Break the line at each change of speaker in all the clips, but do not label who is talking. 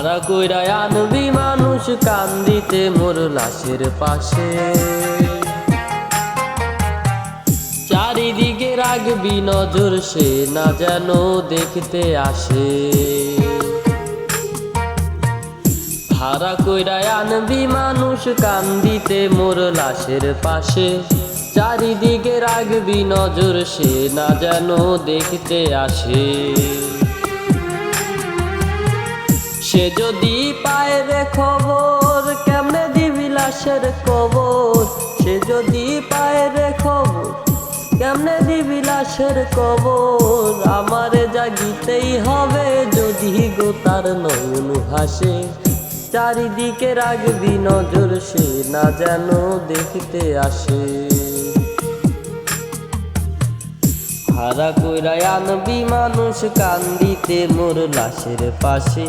ভাড়া কইরা আনবি মানুষ কান্দিতে মোর লাশের পাশে। চারিদিকে রাখবি নজর, সে না যেন দেখতে আসে। ভাড়া কইরা আনবি মানুষ কান্দিতে মোর লাশের পাশে। চারিদিকে রাখবি নজর, সে না যেন দেখতে আসে। সে যদি পায় রে খবর, কেমনে দিবি লাশের কবর? সে যদি পায় রে খবর, কেমনে দিবি লাশের কবর? আমারে জাগিতেই হবে যদি গো তার নয়ন হাসে চারিদিকে রাখবি নজর, সে না যেন দেখতে আসে। হারা কইরাই আনবি মানুষ, কান্দিতে মোর লাশের পাশে।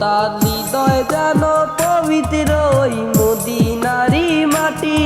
তার হৃদয় যেন পবিত্র ওই মদিনারি মাটি।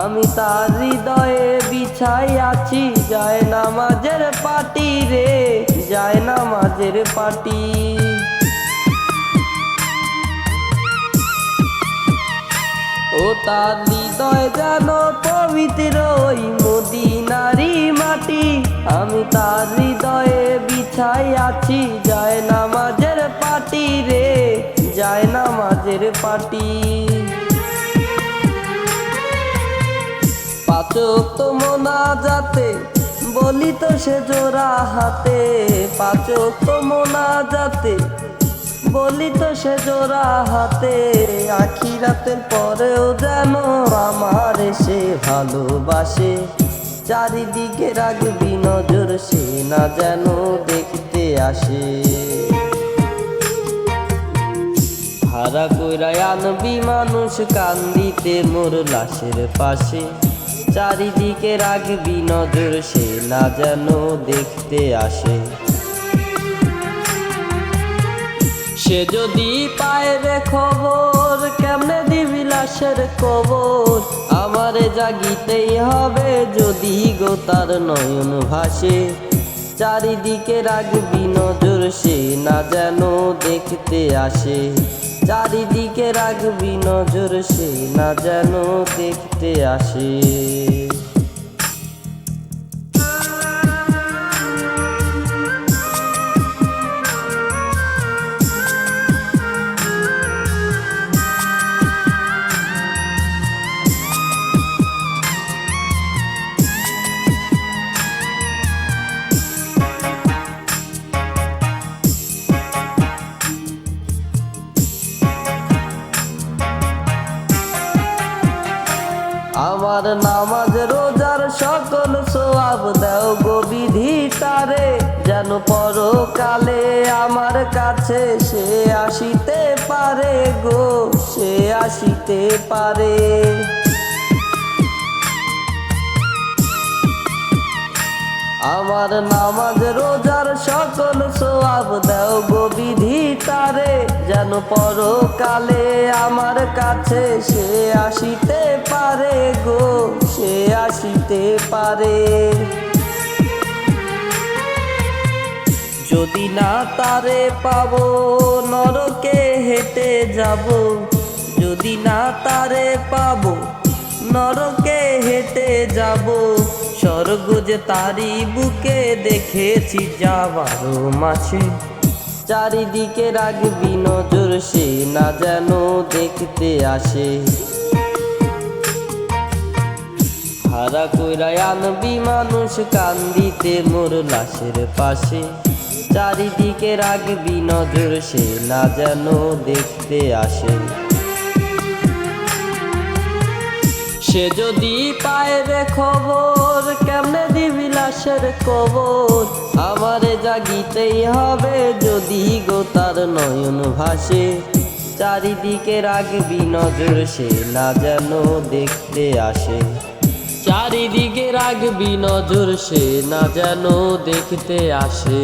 আমি তার হৃদয়ে বিছাই আছি, যায় নামাজের পাটি রে, যায় নামাজের পাটি। ও তার হৃদয় যেন পবিত্র ওই আমি তার হৃদয়ে বিছাই আছি, যায় নামাজের পাটি রে, যায় নামাজের পাটি। পাচক তো মোনা যাতে বলি তো সে জোড়া হাতে। পাচক তো মোনা যাতে বলি তো সে জোড়া হাতে। আখি রাতের পরেও যেন আমার সে ভালোবাসে। চারিদিকে রাখবি নজর, সে না যেন দেখতে আসে। ভাড়া কইরাই আনবি মানুষ কান্দিতে মোর লাশের পাশে। চারিদিকে রাখবি নজর, সে না যেন দেখতে আসে। সে যদি পায় রে খবর, কেমনে দিবি লাশের কবর? জাগিতেই হবে যদি গো তার নয়ন ভাসে। চারিদিকে রাখবি নজর, সে না যেন দেখতে আসে। চারিদিকে রাখবি নজর, সে না যেন দেখতে আসে। সকল সোয়াব দাও গো বিধি তারে যেন পরকালে আমার কাছে সে আসিতে পারে গো, সে আসিতে পারে। আমার নামাজ রোজার সকল সোয়াব দাও গো বিধি তারে। যেন পরকালে আমার কাছে সে আসিতে পারে গো, সে আসিতে পারে। যদি না তারে পাব, নরকে হেঁটে যাব। যদি না তারে পাব, নরকে হেঁটে যাব। স্বর্গ তারি বুকে দেখেছি যাবারও মাসে চারিদিকে রাখবি নজর, সে না যেন দেখতে আসে। হারা আনবি মানুষ কান্দিতে মোর লাশের পাশে। চারিদিকে রাখবি নজর, সে না যেন দেখতে আসে। সে যদি পায় রে খবর, কেমনে দিবি লাশের কবর? আমারে জাগিতেই হবে যদি গো তার নয়ন ভাসে। চারিদিকে রাখবি নজর সে না যেন দেখতে আসে। চারিদিকে রাখবি নজর সে না যেন দেখতে আসে।